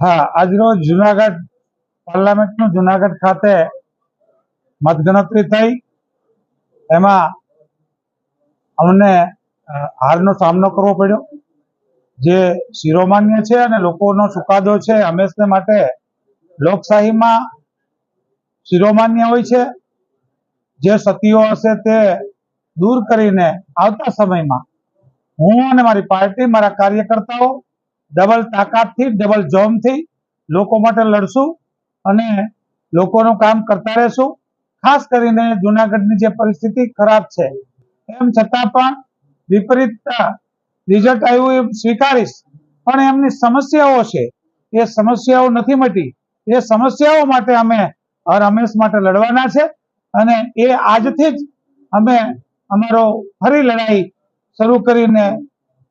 હા આજરોજ જુનાગઢ પાર્લામેન્ટનું જુનાગઢ ખાતે મતગણતરી થઈ. એમાં અમને હારનો સામનો કરવો પડ્યો. જે શિરોમાન્ય છે અને લોકોનો ચુકાદો છે, હંમેશને માટે લોકશાહીમાં શિરોમાન્ય હોય છે. જે સતીઓ હશે તે દૂર કરીને આવતા સમયમાં હું અને મારી પાર્ટી, મારા કાર્યકર્તાઓ ડબલ તાકાતથી, ડબલ જોમથી લોકો માટે લડશું અને લોકોનું કામ કરતા રહેશું. ખાસ કરીને જુનાગઢની જે પરિસ્થિતિ ખરાબ છે. એમ છતાં પણ વિપરીતતા રિઝલ્ટ આવ્યું એ સ્વીકારીશ. પણ એમની સમસ્યાઓ છે. એ સમસ્યાઓ નથી મટી. એ સમસ્યાઓ માટે અમે હર હંમેશ માટે લડવાના છે અને એ આજથી જ અમે અમારો ફરી લડાઈ શરૂ કરીને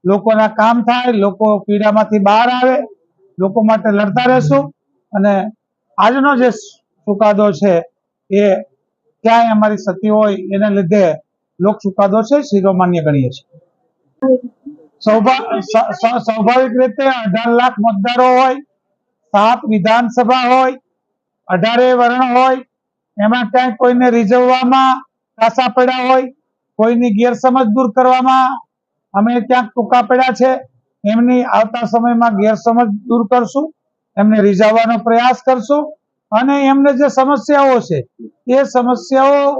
લોકોના કામ થાય, લોકો પીડામાંથી બહાર આવે, લોકો માટે લડતા રહેશું. અને આજનો જે ચુકાદો છે એ ક્યાંય અમારી સતી હોય એને લીધે લોક ચુકાદો છે શિરોમાન્ય ગણીએ છીએ. સ્વાભાવિક રીતે અઢાર લાખ મતદારો હોય, સાત વિધાનસભા હોય, અઢારે વર્ણ હોય, એમાં ક્યાંય કોઈને રીઝવવામાં કાસા પડ્યા હોય, કોઈની ગેરસમજ દૂર કરવામાં અમે ક્યાંક ટૂંકા પડ્યા છે. એમની આવતા સમયમાં ગેરસમજ દૂર કરશું. એમને રીઝાવવાનો પ્રયાસ કરશું. અને એમને જે સમસ્યાઓ છે, એ સમસ્યાઓ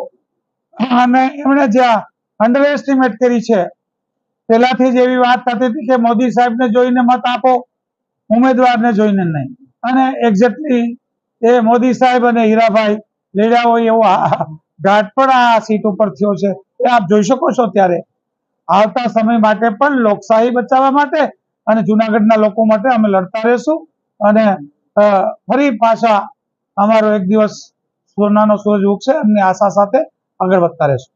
અને એમણે જે અંડર એસ્ટિમેટ કરી છે, પહેલાથી જ એવી વાત થતી હતી કે મોદી સાહેબને જોઈને મત આપો, ઉમેદવારને જોઈને નહીં. અને એક્ઝેક્ટલી એ મોદી સાહેબ અને હીરાભાઈ લડ્યા હોય એવો ઘાટ પણ આ સીટ ઉપર થયો છે. એ આપ જોઈ શકો છો ત્યારે. આવતા સમય માટે પણ લોકશાહી બચાવવા માટે અને જુનાગઢના લોકો માટે અમે લડતા રહેશું. અને ફરી પાછા અમારો એક દિવસ સોનાનો સૂરજ ઉગશે એમની આશા સાથે આગળ વધતા રહેશું.